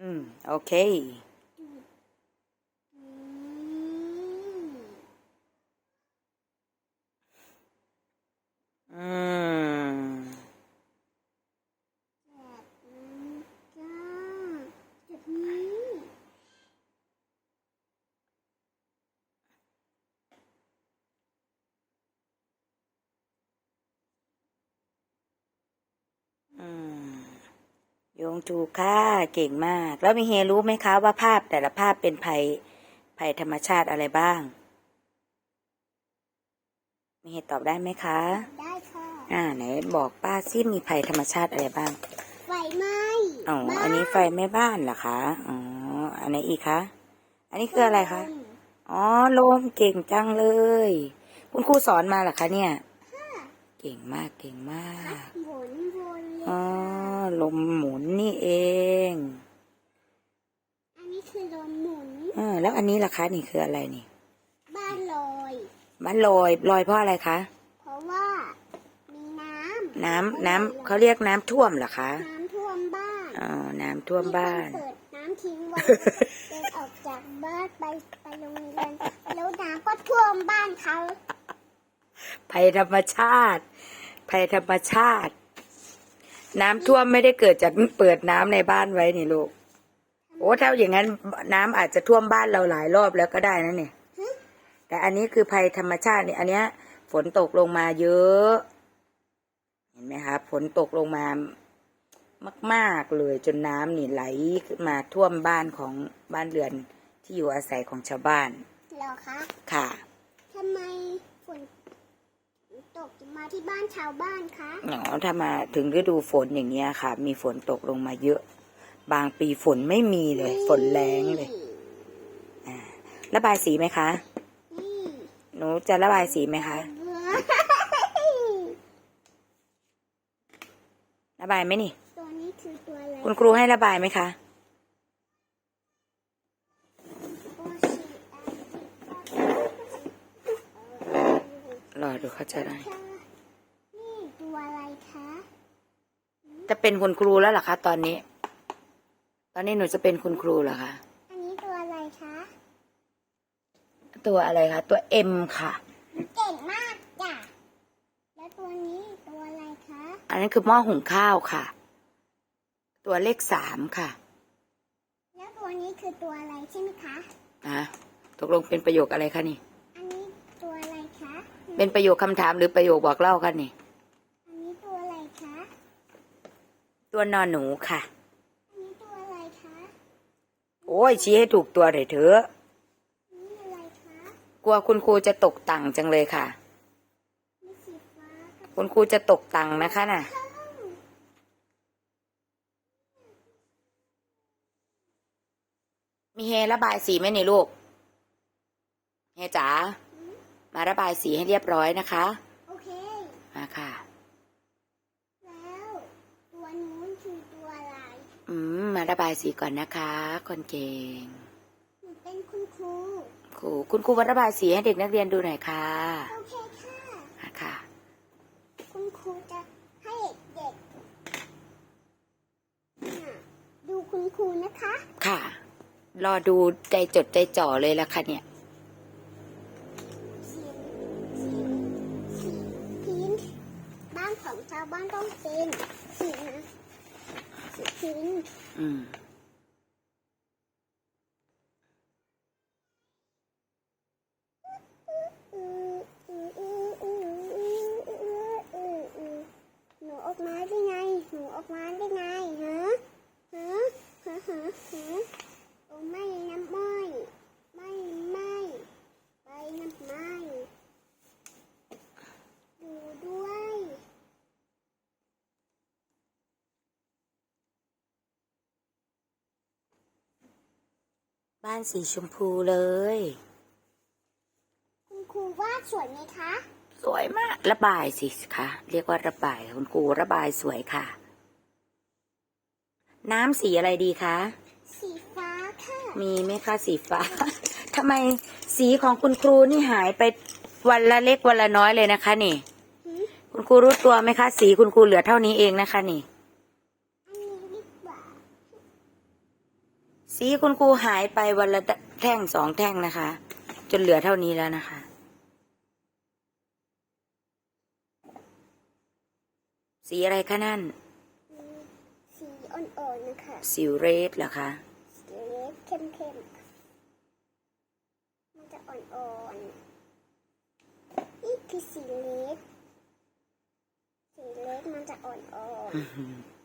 อืม โอเค อืม อืม แบบนี้จ้าแบบนี้ อืมโยง ถูกค่ะ เก่งมาก แล้วมีเฮรู้ไหมคะว่าภาพแต่ละภาพเป็นภัยภัยธรรมชาติอะไรบ้าง มีเฮตอบได้ไหมคะ ได้ค่ะ อ่าไหนบอกป้าซิมีภัยธรรมชาติอะไรบ้าง ไฟไหม้อ๋อบ้าอันนี้ไฟไหม้บ้านเหรอคะ อ๋อ อันไหนอีกคะ อันนี้คืออะไรคะ อ๋อ ลมเก่งจังเลย คุณครูสอนมาเหรอคะเนี่ย เก่งมาก เก่งมากหมุนวนเลยอ๋อ ลมหมุนนี่เอง อันนี้คือลมหมุนอ่าแล้วอันนี้ล่ะคะนี่คืออะไรนี่ บ้านลอยมันลอยลอยเพราะอะไรคะ เพราะว่ามีน้ำน้ำน้ำเขาเรียกน้ำท่วมเหรอคะน้ำท่วมบ้านอ๋อน้ำท่วมบ้านมีคเปิดน้ำทิ้งไว้เดินออกจากบ้านไปไปโรงเรียนแล้วน้ำก็ท่วมบ้านเขาภัยธรรมชาติภัยธรรมชาติ น้ำท่วมไม่ได้เกิดจากเปิดน้ำในบ้านไว้นี่ลูก โอ้ถ้าอย่างนั้นน้ำอาจจะท่วมบ้านเราหลายรอบแล้วก็ได้นะเนี่ย แต่อันนี้คือภัยธรรมชาติเนี่ย อันเนี้ย ฝนตกลงมาเยอะ เห็นไหมคะฝนตกลงมามาก ๆเลยจนน้ำนี่ไหลขึ้นมาท่วมบ้านของบ้านเรือนที่อยู่อาศัยของชาวบ้านเหรอคะ ค่ะ ทำไมฝน ตกมาที่บ้านชาวบ้านคะอ๋อถ้ามาถึงฤดูฝนอย่างเงี้ยค่ะ มีฝนตกลงมาเยอะ บางปีฝนไม่มีเลย ฝนแรงเลยระบายสีไหมคะนี่หนูจะระบายสีไหมคะ ระบายไหมนี่ ตัวนี้คือตัวอะไร คุณครูให้ระบายไหมคะ โอชิอะ ร อดูเขาจะได้นี่ตัวอะไรคะจะเป็นคุณครูแล้วเหรอคะตอนนี้ ตอนนี้หนูจะเป็นคุณครูเหรอคะอันนี้ตัวอะไรคะตัวอะไรคะตัวเอ็มค่ะเก่งมากจ้ะแล้วตัวนี้ตัวอะไรคะอันนั้นคือหม้อหุงข้าวค่ะ ตัวเลขสามค่ะ แล้วตัวนี้คือตัวอะไรใช่ไหมคะนะตกลงเป็นประโยคอะไรคะนี่อันนี้ตัวอะไรคะ เป็นประโยคคำถามหรือประโยคบอกเล่าคะนี่ อันนี้ตัวอะไรคะ ตัวนอนหนูค่ะ อันนี้ตัวอะไรคะ โอ้ยชี้ให้ถูกตัวหน่อยเถอะอันนี้อะไรคะกลัวคุณครูจะตกตังค์จังเลยค่ะ มีสีฟ้ากับคุณครูจะตกตังค์นะคะน่ะข้าวมีเฮระบายสีไหมนี่ลูก เฮจ๋า มาระบายสีให้เรียบร้อยนะคะ โอเค มาค่ะ แล้วตัวนู้นคือตัวอะไร อืม มาระบายสีก่อนนะคะ คนเก่งหนูเป็นคุณครูครูคุณครูมาระบายสีให้เด็กนักเรียนดูหน่อยค่ะ โอเคค่ะมาค่ะ คุณครูจะให้เด็กๆน่ะดูคุณครูนะคะ ค่ะ รอดูใจจดใจจ่อเลยละค่ะเนี่ย สีสีสีพินบ้านของชาวบ้านต้องเป็นสีนะสีพิน อืม หนูออกมาได้ไง หนูออกมาได้ไงฮะฮะฮะฮะฮะโอ้ไม่น้ำไม่ไม่ไม่ไปน้ำไม่ดูด้วย บ้านสีชมพูเลย คุณครูวาดสวยไหมคะ สวยมากระบายสิคะเรียกว่าระบายคุณครูระบายสวยค่ะ น้ำสีอะไรดีคะสีฟ้าค่ะ มีไหมคะสีฟ้าทำไมสีของคุณครูนี่หายไปวันละเล็กวันละน้อยเลยนะคะนี่หืมคุณครูรู้ตัวไหมคะ สีคุณครูเหลือเท่านี้เองนะคะนี่ อันนี้ดีกว่า สีคุณครูหายไปวันละแท่งสองแท่งนะคะ จนเหลือเท่านี้แล้วนะคะ สีอะไรคะนั่น สีอ่อนๆนะคะสิวเรสเหรอคะสีเล็กเข้มๆมันจะอ่อนๆนี่คือสีเล็กสีเล็กมันจะอ่อนอื้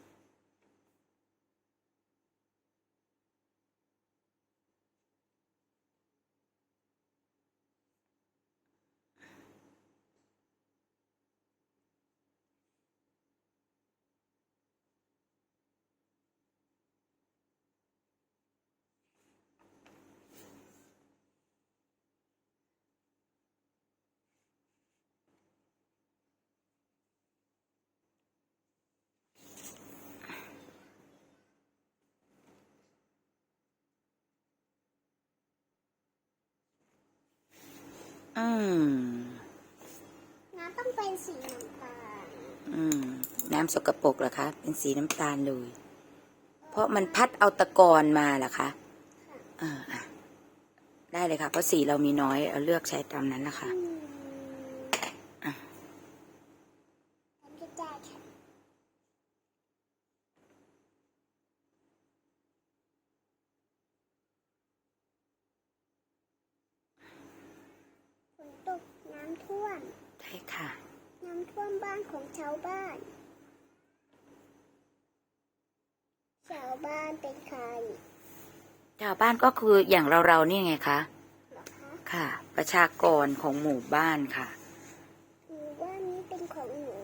อหืออืมๆน้ำต้องเป็นสีน้ำตาลอืมน้ำสกปรกเหรอคะ เป็นสีน้ำตาลเลย เพราะมันพัดเอาตะกอนมาเหรอคะอ่าอะได้เลยค่ะ เพราะสีเรามีน้อย เอาเลือกใช้ตามนั้นนะคะ อืม อะ ทำได้ค่ะฝนตกน้ำท่วม ได้ค่ะ น้ำท่วมบ้านของชาวบ้าน ชาวบ้านเป็นใครชาวบ้านก็คืออย่างเราเราๆนี่ไงคะเหรอคะค่ะ ประชากรของหมู่บ้านค่ะหรือว่านี้เป็นของหนู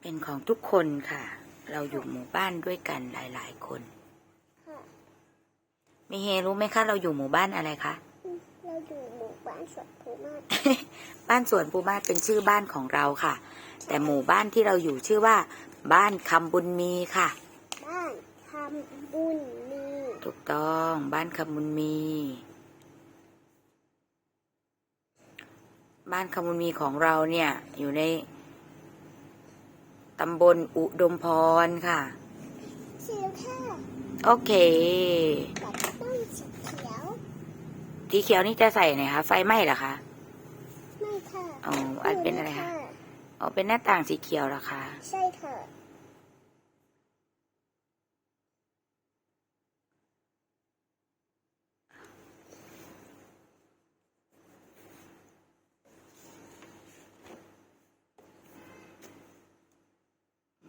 เป็นของทุกคนค่ะ เราอยู่หมู่บ้านด้วยกันหลายๆคน ค่ะมีเฮรู้ไหมคะเราอยู่หมู่บ้านอะไรคะอืมเราอยู่หมู่บ้านสวนภูมาศ บ้านสวนปูมาศเป็นชื่อบ้านของเราค่ะ แต่หมู่บ้านที่เราอยู่ชื่อว่า บ้านคำบุญมีค่ะ บ้านทำบุญมี ถูกต้องบ้านคำบุญมี บ้านคำบุญมีของเราเนี่ยอยู่ในตำบลอุดมพรค่ะสีแค่โอเคแต่ก็ต้องสีเขียวสีเขียวนี่จะใส่ไหนคะ ไฟไหม้เหรอคะไม่ ค่ะอ๋ออันเป็นอะไรคะอ๋อเป็นหน้าต่างสีเขียวเหรอคะ ใช่ค่ะ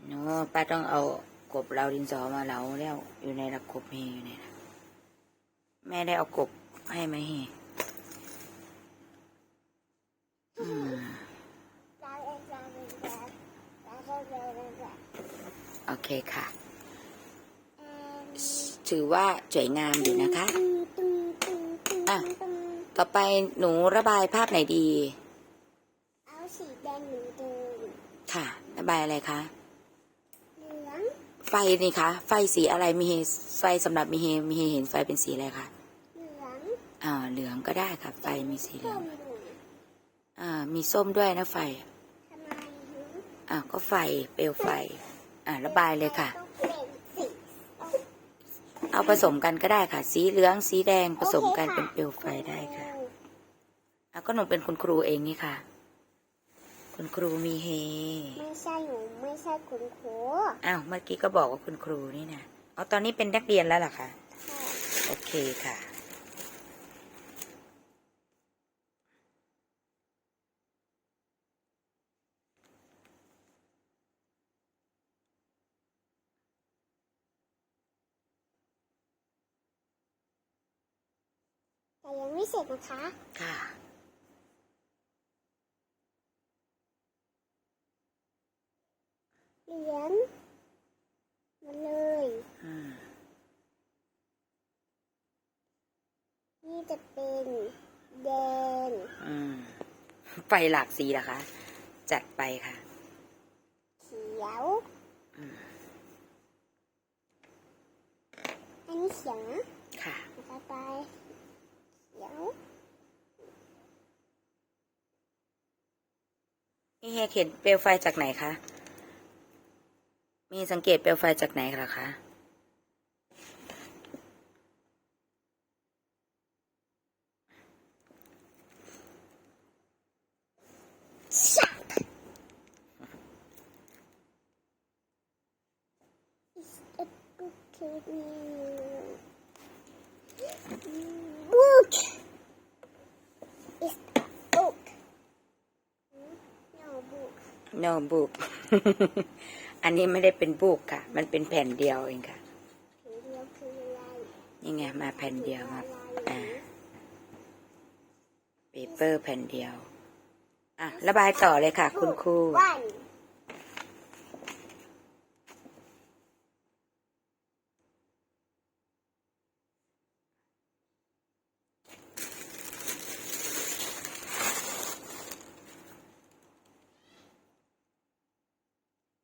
โน้ป้าต้องเอากบเราดินสอมาเหลาแล้วอยู่ในระกบเฮอยู่ในนะแม่ได้เอากบให้ไหมเฮ โอเคค่ะเอิ่มถือว่าสวยงามอยู่นะคะตึงตึงตึงตึงอะตึงต่อไปหนูระบายภาพไหนดี เอาสีแดงเหมือนเดิมค่ะ ระบายอะไรคะ เหลือง ไฟนี่คะ ไฟสีอะไรมีเฮไฟสำหรับมีเฮมีเฮเห็นไฟเป็นสีอะไรคะ เหลือง อ่า เหลืองก็ได้ค่ะ ไฟมีสีเหลืส้องม อยู่อ่า มีส้มด้วยนะไฟทำไมหึอ่าก็ไฟเปลวไฟ อ่าระบายเลยค่ะ ต้องเปลี่ยนสีเอาผสมกันก็ได้ค่ะ สีเหลืองสีแดงผสมกันโอคเป็นเปลวไฟได้ค่ะเอาก็หนูเป็นคุณครูเองนี่ค่ะ คุณครูมีเฮไม่ใช่หนูไม่ใช่คุณครูอ้าวเมื่อกี้ก็บอกว่าคุณครูนี่นะเอาตอนนี้เป็นนักเรียนแล้วเหรอคะค่ะโอเคค่ะ แต่ยังไม่เส ร็จนะคะ ค่ะเหลืองมาเลยอืมนี่จะเป็นแดงอืมไฟหลากสีเหรอคะ จัดไปค่ะ เขียวอืมอันนี้เขียวนะค่ะต่อไปเขียว นี่เฮีเห็นเปลวไฟจากไหนคะ มีสังเกตเปลวไฟจากไหนหรอคะ book โนบุก อันนี้ไม่ได้เป็นบุกค่ะ มันเป็นแผ่นเดียวเองค่ะ นี่ไงมาแผ่นเดียวครับ อ่าเปเปอร์แผ่นเดียว อะ ระบายต่อเลยค่ะ คุณครู วัน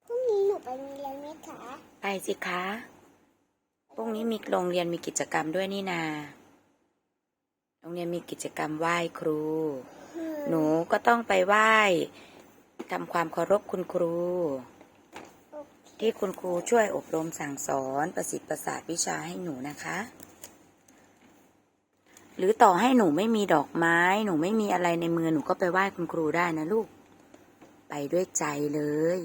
พรุ่งนี้หนูไปโรงเรียนไหมคะ ไป สิคะพรุ่งนี้มีโรงเรียนมีกิจกรรมด้วยนี่นา โรงเรียนมีกิจกรรมไหว้ครู หนูก็ต้องไปไหว้ทำความเคารพคุณครูโอเคที่คุณครูช่วยอบรมสั่งสอนประสิทธิ์ประสาทวิชาให้หนูนะคะ หรือต่อให้หนูไม่มีดอกไม้ หนูไม่มีอะไรในมือหนูก็ไปไหว้คุณครูได้นะลูก ไปด้วยใจเลย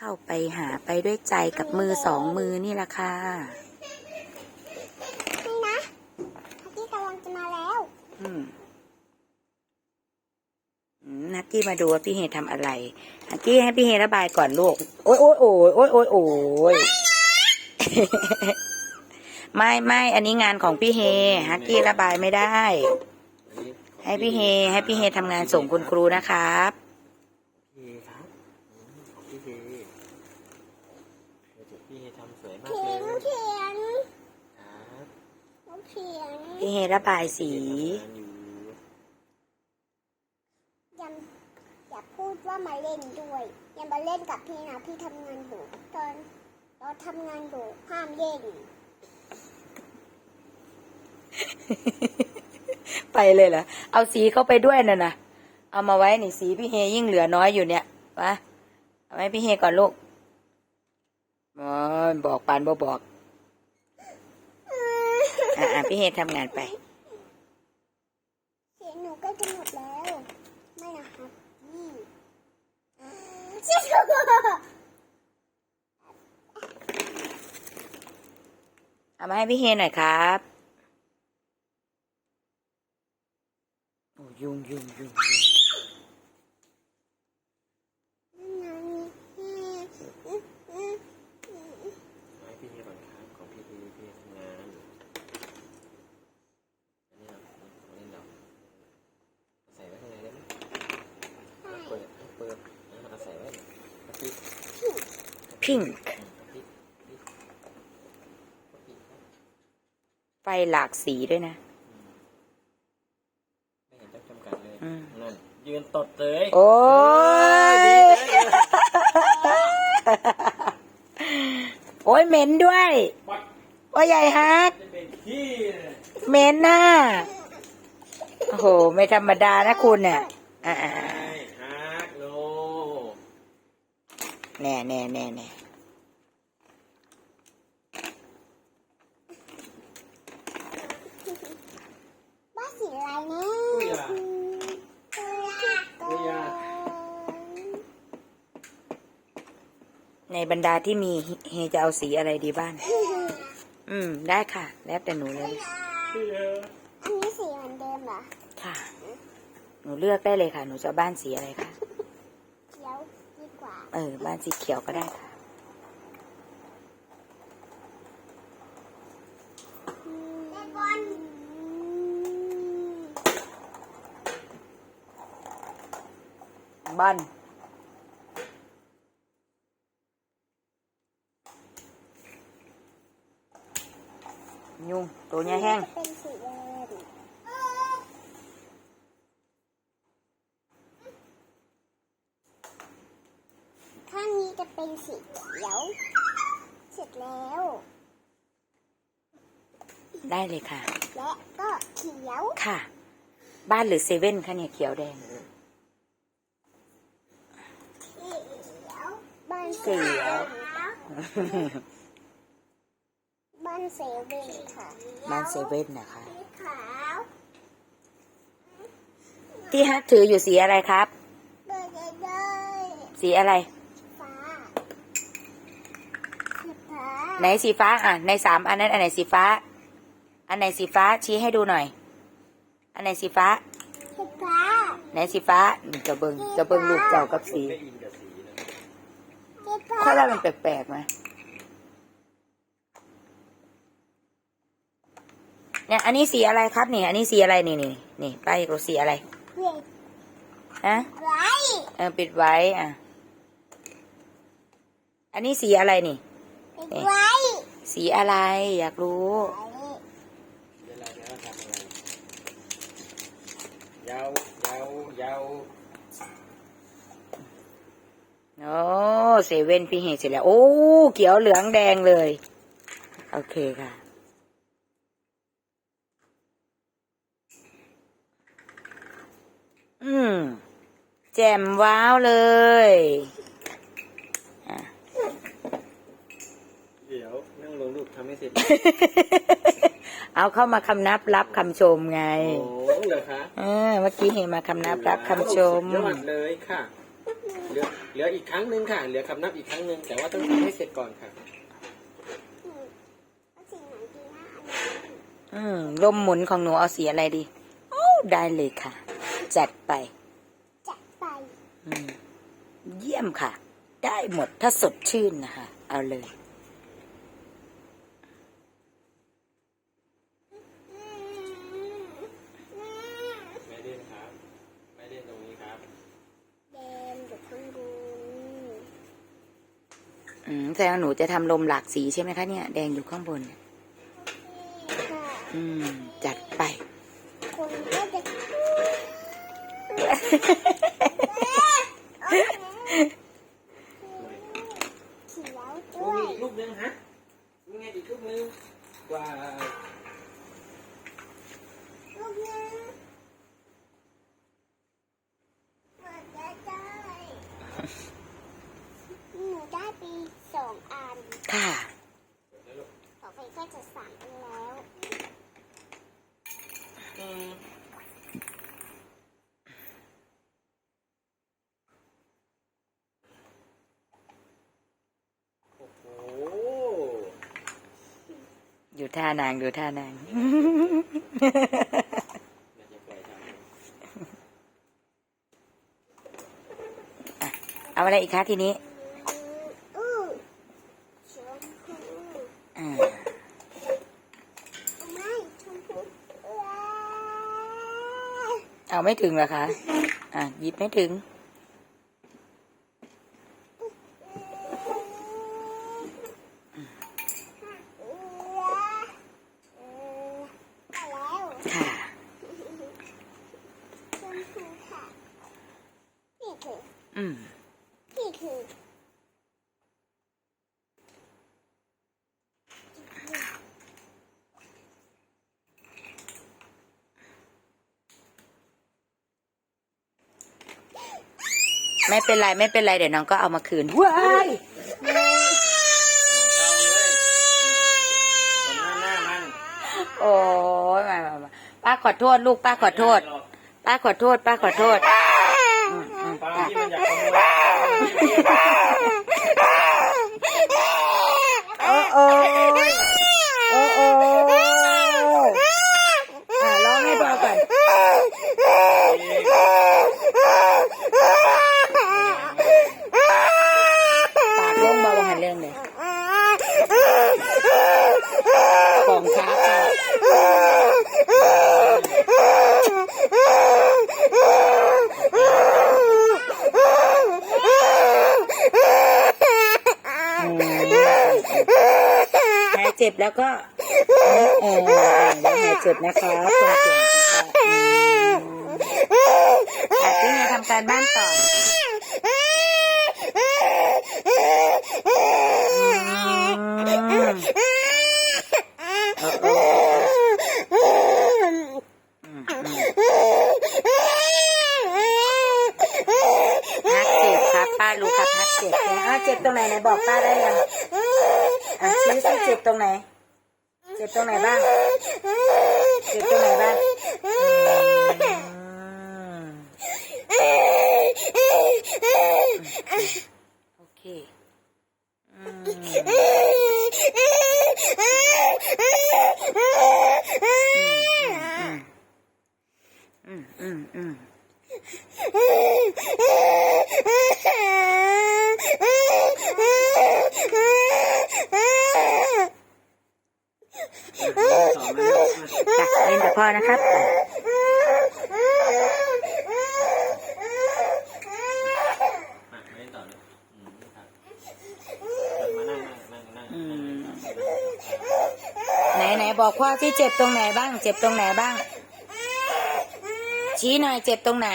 เข้าไปหาไปด้วยใจกับมือสองมือนี่แหละค่ะ นี่นะพักกี้กำลังจะมาแล้วอืมอืมนักกี้มาดูว่าพี่เฮทำอะไรนักกี้ให้พี่เฮระบายก่อนลูก โอ๊ยโอ๊ยโอ๊ยโอ๊ยโอ๊ยโอ๊ย ไม่ไม่อันนี้งานของพี่เฮฮักกี้ระบายไม่ได้ ให้พี่เฮให้พี่เฮทำงานส่งคุณครูนะครับพี่เฮครับอื มของพี่เฮเดี๋ยวพี่เฮทำสวยมากเขีเลยนเขียนครับหนูเขียนพี่เฮระบายสี ทำงานอยู่ยังอย่าพูดว่ามาเล่นด้วย อย่ามาเล่นกับพี่นะพี่ทำงานอยู่ตอนตอนทำงานอยู่ห้ามเล่นไปเลยเหรอ เอาสีเข้าไปด้วยน่ะนะ เอามาไว้นี่สีพี่เฮยิ่งเหลือน้อยอยู่เนี่ยวะ เอาไว้พี่เฮก่อนลูกบอบอกปานบ่บอก อ่าพี่เฮทำงานไปเสียงหนูก็จะหมดแล้ว ไม่นะครับนี่อ่าเชื่อเอามาให้พี่เฮหน่อยครับ โอ้ยุงยุงยุงยุง ให้พี่เฮก่อนครับของพี่เฮพี่เฮทำงานอันนี้เราของเล่นเราเอาใส่ไว้ข้างในได้ไหมเอาเปิดเอาเปิดอะเอาใส่ไว้เอาปิด พิงค์เอาปิดปิดเอาปิดครับไฟหลากสีด้วยนะ ไม่เห็นต้องจำกัดเลยอืม นั่นยืนตดเลยโอ้ย ดีเลยโอ้ยเหม็นด้วยว่าใหญ่ฮัก จะเป็นขี้เลยเหม็นน่ะโอ้โห ไม่ธรรมดานะคุณเนี่ยอ่าใช่ฮักโล แน่แน่แน่แน่ บ้าสีอะไรเนี่ย อุ้ยอะ ตัว ในบรรดาที่มีเฮจะเอาสีอะไรดีบ้าง อืม ได้ค่ะ แล้วแต่หนูเลยอันนี้สีเหมือนเดิมเหรอ ค่ะ หนูเลือกได้เลยค่ะ หนูจะเอาบ้านสีอะไรคะ เขียวดีกว่า เออ บ้านสีเขียวก็ได้ค่ะเล่นบอลบ้าน ยุงตัวเนี้ยแห้งเป็นสีแดงข้างนี้จะเป็นสีเขียว เสร็จแล้ว ได้เลยค่ะ และก็เขียว ค่ะ บ้านหรือเซเว่นคะเนี่ยเขียวแดงเขียวบ้านเขียวบ้าน เซเว่นค่ะบ้านเซเว่นนะคะสีขาวที่ฮักถืออยู่สีอะไรครับเดินได้สีอะไร ฟ้าสีฟ้าไหนสีฟ้าอะ ในสามอันนั้นอันไหนสีฟ้า อันไหนสีฟ้าชี้ให้ดูหน่อย อันไหนสีฟ้า สีฟ้าไหนสีฟ้านี่จะเบิงจะเบิงลูกเจ้ากับสีไม่อินกับสีนะสีฟ้าค่อยว่ามันแปลกๆไหม เนี่ย อันนี้สีอะไรครับนี่ อันนี้สีอะไรนี่นี่นี่ป้ายกูสีอะไรเด็กฮะไว้เออปิดไว้อะ อันนี้สีอะไรนี่เด็กไว้สีอะไรอยากรู้เวลาเนี้ยเราทำอะไรยาวยาวยาวโอ้เซเว่นพี่เฮเสร็จแล้ว โอ้ เขียวเหลืองแดงเลย โอเคค่ะ อืม แจ่มว้าวเลยอะเดี๋ยวนั่งลงรูปทำให้เสร็จ เอาเข้ามาคำนับรับคำชมไง โอ้เหรอคะเออเมื่อกี้เห็นมาคำนับรับคำชมสุดยอดเลยค่ะ เหลือเหลืออีกครั้งหนึ่งค่ะ เหลือคำนับอีกครั้งหนึ่งแต่ว่าต้องทำให้เสร็จก่อนค่ะเอาสีไหนดีนะอันนี้อืมลมหมุนของหนูเอาสีอะไรดี โอ้ ได้เลยค่ะ จัดไป จัดไปอืมเยี่ยมค่ะ ได้หมดถ้าสดชื่นนะคะ เอาเลยไม่เล่นครับไม่เล่นตรงนี้ครับแดงอยู่ข้างบนอืมแสดงว่าหนูจะทำลมหลากสีใช่ไหมคะเนี่ย แดงอยู่ข้างบนเนี่ยค่ะอืม จัดไป คนก็จะเขียว โอ้ ด้ว มียอีกรูปหนึงฮะมีไงอีกรูปหนึงว้าวลูกนึงหมดแล้วจ้อยหนูได้ปีสองอันค่ะต่อไปก็จะสามอันแล้ว อืมโอ้โห อยู่ ท่านางดูท่านางเอาอะไรอีกคะทีนี้เอ้ยเอาไม่ถึงเหรอคะ อะหยิบไม่ถึง เอ้ยเอ้ยได้แล้ว ค่ะ ชมพูค่ะนี่คือ อืม นี่คือ ไม่ เป็นไรไม่เป็นไรเดี๋ยวน้องก็เอามาคืนว้ายเอาเลยตรงหน้าหน้ามันโอ้ยมามามาป้าขอโทษลูกป้าขอโทษ ป้าขอโทษ ป้าขอโทษอืมอืม ปลาที่มันอยากขโมย โอ้โอ้ยโอ้โอ้ยอะร้องให้พอก่อนปากลงเบาหันเรื่องเลยของค้าค่ะอืมหาย เจ็บแล้วก็เออเออเออแล้วหายเจ็บนะคะคนเก่งนะคะพี่เมย์ทำการบ้านต่อพักเจ็บครับป้ารู้ครับฮักเจ็บนะอ้าเจ็บตรงไหนไหนบอกป้าได้ยัง อ่ะชี้สิเจ็บตรงไหน เจ็บตรงไหนบ้าง เจ็บตรงไหนบ้างโอเคอืมอืมอืมอืม เล่นกับพ่อนะครับไหนไหนบอกพ่อที่เจ็บตรงไหนบ้าง เจ็บตรงไหนบ้าง ชี้หน่อยเจ็บตรงไหน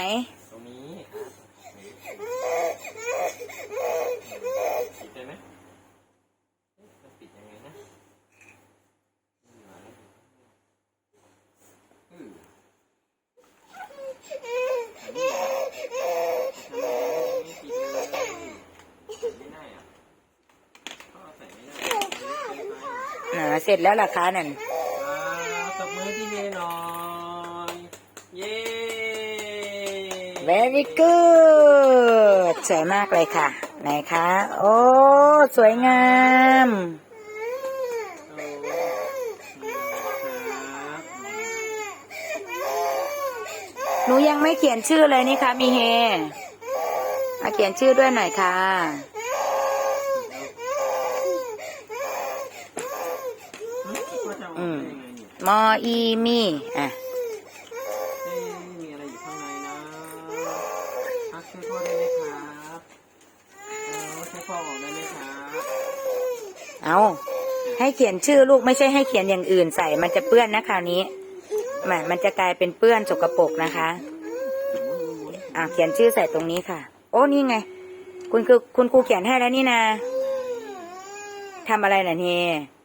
ร็จแล้วล่ะคะนั่นว้าวตบมือให้พี่เมย์หน่อย เย้ very good สวยมากเลยค่ะ ไหนคะ โอ้ สวยงามโอ้ครับหนูยังไม่เขียนชื่อเลยนี่คะมีเฮมาเขียนชื่อด้วยหน่อยค่ะ ว่าจะเอาไปยังไงเนี่ย มออีมีอะเอ๊ะมีอะไรอยู่ข้างในนะพักช่วยพ่อได้ไหมครับเอาใช้พ่อออกได้ไหมครับเอาให้เขียนชื่อลูกไม่ใช่ให้เขียนอย่างอื่นใส่ มันจะเปื้อนนะคราวนี้แหมมันจะกลายเป็นเปื้อนสกปรกนะคะ อะเขียนชื่อใส่ตรงนี้ค่ะ โอ้นี่ไง คุณคือคุณครูเขียนให้แล้วนี่นะทำอะไรน่ะเฮจับ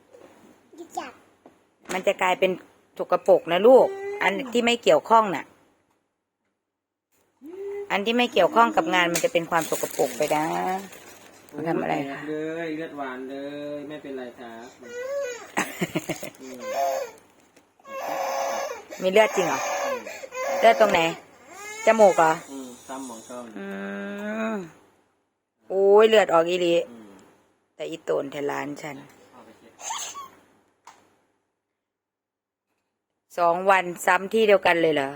มันจะกลายเป็นสกปรกนะลูก อันที่ไม่เกี่ยวข้องน่ะ อันที่ไม่เกี่ยวข้องกับงานมันจะเป็นความสกปรกไปนะมาทำอะไรคะเลยเลือดหวานเลยไม่เป็นไรครับอืมมีเลือดจริงเหรอ เลือดตรงไหน จมูกเหรออืมซ้ำหมองต้นอืมโอ้ยเลือดออกอีหลีอืมแต่อีโตนแทนร้านฉัน เอาไปเช็ด สองวันซ้ำที่เดียวกันเลยเหรอ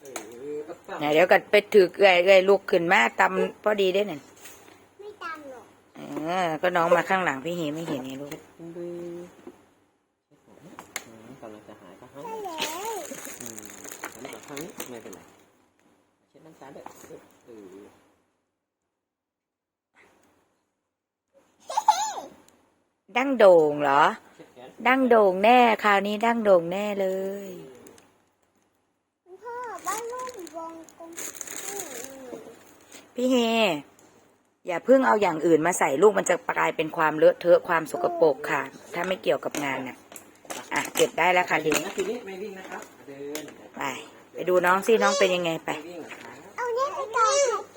เออไหนเดี๋ยวก็ไปถือเอ่ยเอ่ยลูกขึ้นมาตำพอดีได้นั่นไม่ตามหรอก เออ ก็น้องมาข้างหลังพี่เฮไม่เห็นไงลูกกำลังจะหายก็หายได้แล้วอืมอันนี้กับครั้งนี้ไม่เป็นไร เช็ดน้ำตาด้วยเออดั้งโด่งเหรอเช็ดแขนดั้งโด่งแน่คราวนี้ดั้งโด่งแน่เลยคุณพ่อบ้านลูกวงกลมพี่เฮ อย่าเพิ่งเอาอย่างอื่นมาใส่ลูกมันจะกลายเป็นความเลอะเทอะความสกปรกค่ะ ถ้าไม่เกี่ยวกับงานน่ะ อะเก็บได้แล้วค่ะทีนี้ทีนี้ไม่วิ่งนะครับเดินไป ไปดูน้องสิน้องเป็นยังไงไปไม่วิ่ง Bye.